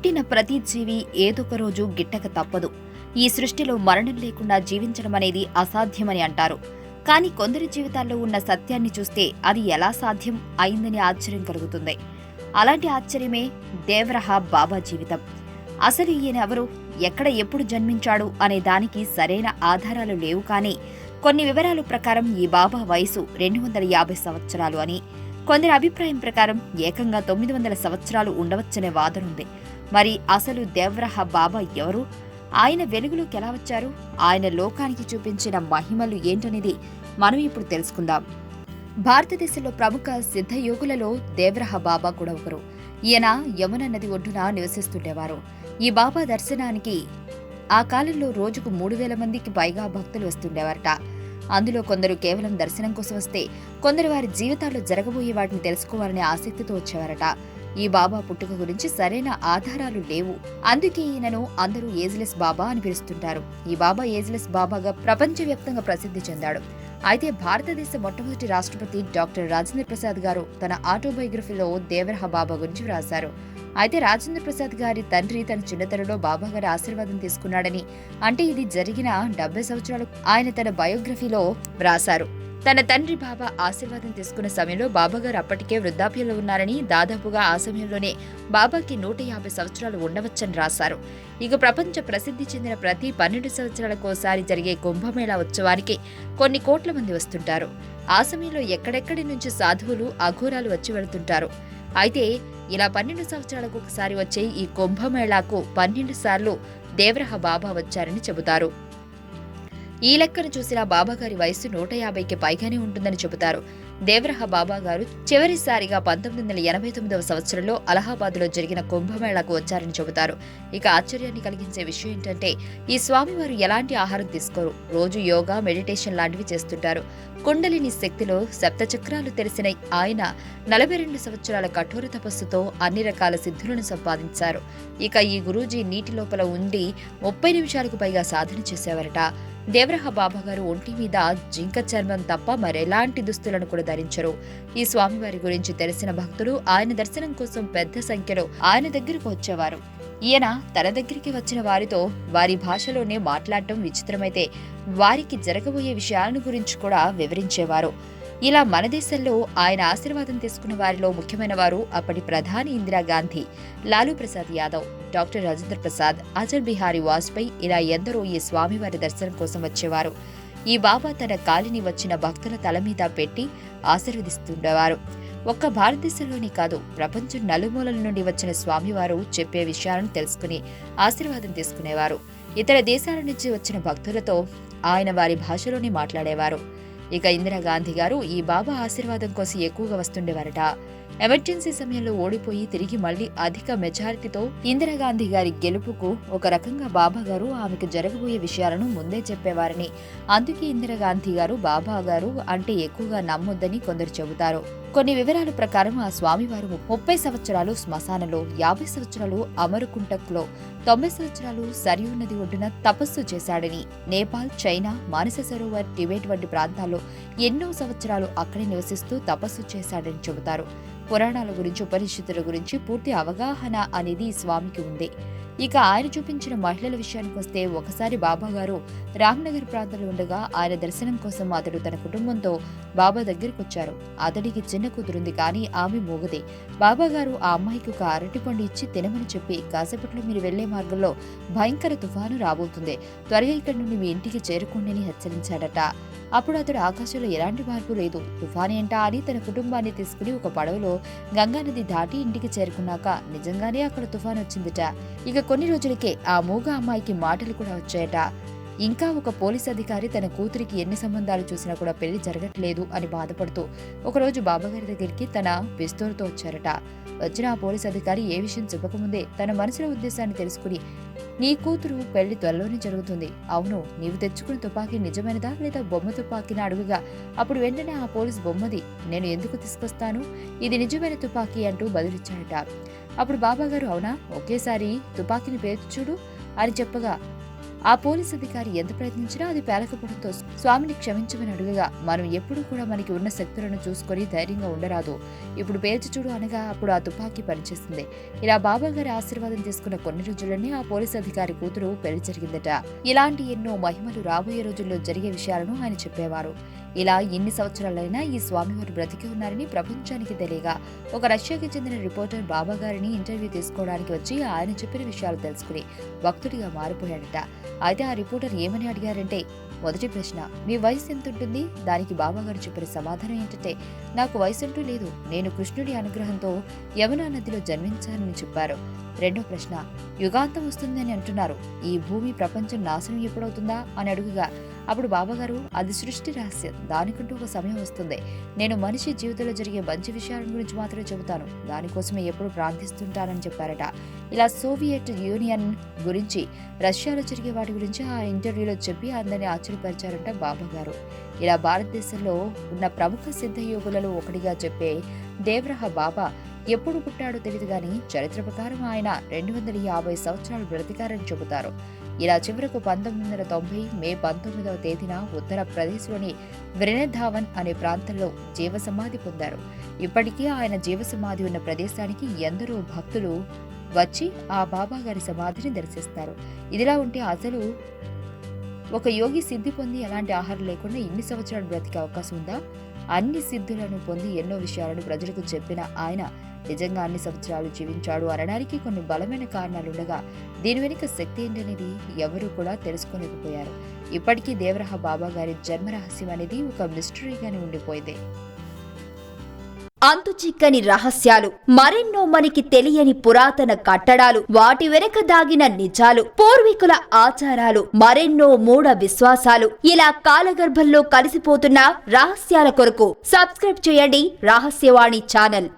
పుట్టిన ప్రతి జీవి ఏదొక రోజు గిట్టక తప్పదు. ఈ సృష్టిలో మరణం లేకుండా జీవించడం అనేది అసాధ్యమని అంటారు. కానీ కొందరి జీవితాల్లో ఉన్న సత్యాన్ని చూస్తే అది ఎలా సాధ్యం అయిందని ఆశ్చర్యం కలుగుతుంది. అలాంటి ఆశ్చర్యమే దేవరహ బాబా జీవితం. అసలు ఈయన ఎవరు? ఎక్కడ ఎప్పుడు జన్మించాడు? అనే దానికి సరైన ఆధారాలు లేవు కానీ కొన్ని వివరాల ప్రకారం ఈ బాబా వయసు రెండు వందల యాభై సంవత్సరాలు అని కొందరి అభిప్రాయం ప్రకారం ఏకంగా తొమ్మిది వందల సంవత్సరాలు ఉండవచ్చనే వాదన ఉంది. మరి అసలు దేవరహ బాబా ఎవరు? ఆయన వెలుగులోకి ఎలా వచ్చారు? ఆయన లోకానికి చూపించిన మహిమలు ఏంటనేది మనం ఇప్పుడు తెలుసుకుందాం. భారతదేశంలో ప్రముఖ సిద్ధ యోగులలో దేవరహ బాబా కూడా ఒకరు. ఈయన యమున నది ఒడ్డున నివసిస్తుండేవారు. ఈ బాబా దర్శనానికి ఆ కాలంలో రోజుకు మూడు వేల మందికి పైగా భక్తులు వస్తుండేవారట. అందులో కొందరు కేవలం దర్శనం కోసం వస్తే కొందరు వారి జీవితాల్లో జరగబోయే వాటిని తెలుసుకోవాలనే ఆసక్తితో వచ్చేవారట. ఈ బాబా పుట్టుక గురించి సరైన ఆధారాలు లేవు. అందుకే ఈయనను అందరూ ఏజ్లెస్ బాబా అని పిలుస్తుంటారు. ఈ బాబా ఏజ్లెస్ బాబాగా ప్రపంచవ్యాప్తంగా ప్రసిద్ధి చెందాడు. అయితే భారతదేశ మొట్టమొదటి రాష్ట్రపతి డాక్టర్ రాజేంద్ర ప్రసాద్ గారు తన ఆటోబయోగ్రఫీలో దేవరహ బాబా గురించి వ్రాశారు. అయితే రాజేంద్ర ప్రసాద్ గారి తండ్రి తన చిన్నతనంలో బాబా గారి ఆశీర్వాదం తీసుకున్నాడని అంటే ఇది జరిగిన డెబ్బై సంవత్సరాలు ఆయన తన బయోగ్రఫీలో వ్రాశారు. తన తండ్రి బాబా ఆశీర్వాదం తీసుకున్న సమయంలో బాబాగారు అప్పటికే వృద్ధాప్యంలో ఉన్నారని దాదాపుగా ఆ సమయంలోనే బాబాకి నూట యాభై సంవత్సరాలు ఉండవచ్చని రాశారు. ఇక ప్రపంచ ప్రసిద్ధి చెందిన ప్రతి పన్నెండు సంవత్సరాలకోసారి జరిగే కుంభమేళా ఉత్సవానికి కొన్ని కోట్ల మంది వస్తుంటారు. ఆ సమయంలో ఎక్కడెక్కడి నుంచి సాధువులు అఘోరాలు వచ్చి వెళుతుంటారు. అయితే ఇలా పన్నెండు సంవత్సరాలకు ఒకసారి వచ్చే ఈ కుంభమేళాకు పన్నెండు సార్లు దేవరహ బాబా వచ్చారని చెబుతారు. ఈ లెక్కను చూసిన బాబాగారి వయస్సు నూట యాభైకి పైగానే ఉంటుందని చెబుతారు. దేవరహ బాబా గారు చివరిసారిగా పంతొమ్మిది వందల ఎనభై తొమ్మిదవ సంవత్సరంలో అలహాబాద్లో జరిగిన కుంభమేళాకు వచ్చారని చెబుతారు. ఇక ఆశ్చర్యాన్ని కలిగించే విషయం ఏంటంటే ఈ స్వామివారు ఎలాంటి ఆహారం తీసుకోరు. రోజు యోగా మెడిటేషన్ లాంటివి చేస్తుంటారు. కుండలిని శక్తిలో సప్తచక్రాలు తెలిసిన ఆయన నలభై రెండు సంవత్సరాల కఠోర తపస్సుతో అన్ని రకాల సిద్ధులను సంపాదించారు. ఇక ఈ గురూజీ నీటి లోపల ఉండి ముప్పై నిమిషాలకు పైగా సాధన చేసేవారట. దేవరహ బాబా గారు ఒంటి మీద జింక చర్మం తప్ప మరెలాంటి దుస్తులను కూడా ధరించరు. ఈ స్వామివారి గురించి తెలిసిన భక్తులు ఆయన దర్శనం కోసం పెద్ద సంఖ్యలో ఆయన దగ్గరకు వచ్చేవారు. ఈయన తన దగ్గరికి వచ్చిన వారితో వారి భాషలోనే మాట్లాడటం విచిత్రమైతే వారికి జరగబోయే విషయాలను గురించి కూడా వివరించేవారు. ఇలా మన దేశంలో ఆయన ఆశీర్వాదం తీసుకున్న వారిలో ముఖ్యమైన వారు అప్పటి ప్రధాని ఇందిరాగాంధీ లాలూ ప్రసాద్ యాదవ్ డాక్టర్ రాజేంద్ర ప్రసాద్ అటల్ బిహారీ వాజ్పేయి ఇలా ఎందరో ఈ స్వామివారి దర్శనం కోసం వచ్చేవారు. ఈ బాబా తన కాలిని వచ్చిన భక్తుల తల మీద పెట్టి ఆశీర్వదిస్తుండేవారు. ఒక్క భారతదేశంలోనే కాదు ప్రపంచం నలుమూలల నుండి వచ్చిన స్వామివారు చెప్పే విషయాలను తెలుసుకుని ఆశీర్వాదం తీసుకునేవారు. ఇతర దేశాల నుంచి వచ్చిన భక్తులతో ఆయన వారి భాషలోనే మాట్లాడేవారు. ఇక ఇందిరాగాంధీ గారు ఈ బాబా ఆశీర్వాదం కోసం ఎక్కువగా వస్తుండేవారట. ఎమర్జెన్సీ సమయంలో ఓడిపోయి తిరిగి మళ్ళీ అధిక మెజారిటీతో ఇందిరాగాంధీ గారి గెలుపుకు ఒక రకంగా బాబా గారు ఆమెకు జరగబోయే విషయాలను ముందే చెప్పేవారని. అందుకే ఇందిరాగాంధీ గారు బాబా గారు అంటే ఎక్కువగా నమ్మొద్దని కొందరు చెబుతారు. కొన్ని వివరాల ప్రకారం ఆ స్వామివారు ముప్పై సంవత్సరాలు శ్మశానంలో యాభై సంవత్సరాలు అమరుకుంటక్లో తొంభై సంవత్సరాలు సరియు నది ఒడ్డున తపస్సు చేశాడని. నేపాల్ చైనా మానస సరోవర్ టిబెట్ వంటి ప్రాంతాల్లో ఎన్నో సంవత్సరాలు అక్కడే నివసిస్తూ తపస్సు చేశాడని చెబుతారు. పురాణాల గురించి ఉపనిషత్తుల గురించి పూర్తి అవగాహన అనేది స్వామికి ఉంది. ఇక ఆయన చూపించిన మహిళల విషయానికి వస్తే ఒకసారి బాబా గారు రామ్నగర్ ప్రాంతంలో ఉండగా ఆయన దర్శనం కోసం అతడు తన కుటుంబంతో బాబా దగ్గరికి వచ్చారు. అతడికి చిన్న కూతురుంది కానీ ఆమె మూగది. బాబా గారు ఆ అమ్మాయికి ఒక అరటిపండు ఇచ్చి తినమని చెప్పి కాసేపట్లో మీరు వెళ్ళే మార్గంలో భయంకర తుఫాను రాబోతుంది. త్వరగా ఇక్కడి నుండి మీ ఇంటికి చేరుకోండి అని హెచ్చరించాడట. అప్పుడు అతడు ఆకాశంలో ఎలాంటి మార్పు లేదు. తుఫాను ఏంటా అని తన కుటుంబాన్ని తీసుకుని ఒక పడవలో గంగానది దాటి ఇంటికి చేరుకున్నాక నిజంగానే అక్కడ తుఫాను వచ్చిందిట. ఇక కొన్ని రోజులకే ఆ మూగ అమ్మాయికి మాటలు కూడా వచ్చాయట. ఇంకా ఒక పోలీస్ అధికారి తన కూతురికి ఎన్ని సంబంధాలు చూసినా కూడా పెళ్ళి జరగట్లేదు అని బాధపడుతూ ఒకరోజు బాబాగారి దగ్గరికి తన పిస్తోలుతో వచ్చారట. వచ్చిన ఆ పోలీస్ అధికారి ఏ విషయం చెప్పకముందే తన మనసులో ఉద్దేశాన్ని తెలుసుకుని నీ కూతురు పెళ్ళి త్వరలోనే జరుగుతుంది. అవును నీవు తెచ్చుకున్న తుపాకీ నిజమైనదా లేదా బొమ్మ తుపాకీని అడుగుగా? అప్పుడు వెంటనే ఆ పోలీస్ బొమ్మది నేను ఎందుకు తీసుకొస్తాను? ఇది నిజమైన తుపాకీ అంటూ బదులిచ్చాడట. అప్పుడు బాబాగారు అవునా? ఒకేసారి తుపాకీని పేర్చుడు చూడు అని చెప్పగా ఆ పోలీస్ అధికారి ఎంత ప్రయత్నించినా అది పేలకపోవడంతో స్వామిని క్షమించమని అడుగగా మనం ఎప్పుడూ కూడా మనకి ఉన్న శక్తులను చూసుకొని ధైర్యంగా ఉండరాదు. ఇప్పుడు పేల్చి చూడు అనగా అప్పుడు ఆ తుపాకీ పనిచేస్తుంది. ఇలా బాబా గారి ఆశీర్వాదం తీసుకున్న కొన్ని రోజుల్లోనే ఆ పోలీస్ అధికారి కూతురు పెళ్ళి జరిగిందట. ఇలాంటి ఎన్నో మహిమలు రాబోయే రోజుల్లో జరిగే విషయాలను ఆయన చెప్పేవారు. ఇలా ఎన్ని సంవత్సరాలైనా ఈ స్వామివారు బ్రతికి ఉన్నారని ప్రపంచానికి తెలియగా ఒక రష్యాకి చెందిన రిపోర్టర్ బాబా గారిని ఇంటర్వ్యూ తీసుకోవడానికి వచ్చి ఆయన చెప్పిన విషయాలు తెలుసుకుని భక్తుడిగా మారిపోయాడట. అయితే ఆ రిపోర్టర్ ఏమని అడిగారంటే మొదటి ప్రశ్న మీ వయసు ఎంత ఉంటుంది దానికి బాబాగారు చెప్పిన సమాధానం ఏంటంటే నాకు వయసు అంటూ లేదు. నేను కృష్ణుడి అనుగ్రహంతో యమునా నదిలో జన్మించానని చెప్పారు. రెండో ప్రశ్న యుగాంతం వస్తుందని అంటున్నారు. ఈ భూమి ప్రపంచం నాశనం ఎప్పుడవుతుందా? అని అడుగుగా అప్పుడు బాబాగారు అది సృష్టి రహస్యం. దానికంటూ ఒక సమయం వస్తుంది. నేను మనిషి జీవితంలో జరిగే మంచి విషయాల గురించి మాత్రమే చెబుతాను. దానికోసమే ఎప్పుడు ప్రార్థిస్తుంటానని చెప్పారట. ఇలా సోవియట్ యూనియన్ గురించి రష్యాలో జరిగే వాటి గురించి ఆ ఇంటర్వ్యూలో చెప్పి అందరినీ ఆశ్చర్యపరిచారంట బాబాగారు. ఇలా భారతదేశంలో ఉన్న ప్రముఖ సిద్ధయోగులలో ఒకటిగా చెప్పే దేవరహ బాబా ఎప్పుడు పుట్టాడో తెలియదు కానీ చరిత్ర ప్రకారం ఆయన రెండు వందల యాభై సంవత్సరాలు బ్రతికారని చెబుతారు. ఇలా చివరకు పంతొమ్మిది వందల తొంభై మే పంతొమ్మిదవ తేదీన ఉత్తరప్రదేశ్లోని వ్రెనధావన్ అనే ప్రాంతంలో జీవసమాధి పొందారు. ఇప్పటికీ ఆయన జీవ సమాధి ఉన్న ప్రదేశానికి ఎందరో భక్తులు వచ్చి ఆ బాబా గారి సమాధిని దర్శిస్తారు. ఇదిలా ఉంటే అసలు ఒక యోగి సిద్ధి పొంది ఎలాంటి ఆహారం లేకుండా ఇన్ని సంవత్సరాలు బ్రతికే అవకాశం ఉందా? అన్ని సిద్ధులను పొంది ఎన్నో విషయాలను ప్రజలకు చెప్పిన ఆయన నిజంగా అన్ని సంవత్సరాలు జీవించాడు అనడానికి కొన్ని బలమైన కారణాలుండగా దీని వెనుక శక్తి ఏంటనేది ఎవరూ కూడా తెలుసుకోలేకపోయారు. ఇప్పటికీ దేవరహ బాబా గారి జన్మ రహస్యం అనేది ఒక మిస్టరీగానే ఉండిపోయింది. అంతు చిక్కని రహస్యాలు మరెన్నో మనకి తెలియని పురాతన కట్టడాలు వాటి వెనక దాగిన నిజాలు పూర్వీకుల ఆచారాలు మరెన్నో మూఢ విశ్వాసాలు ఇలా కాలగర్భంలో కలిసిపోతున్న రహస్యాల కొరకు సబ్స్క్రైబ్ చేయండి రహస్యవాణి ఛానల్.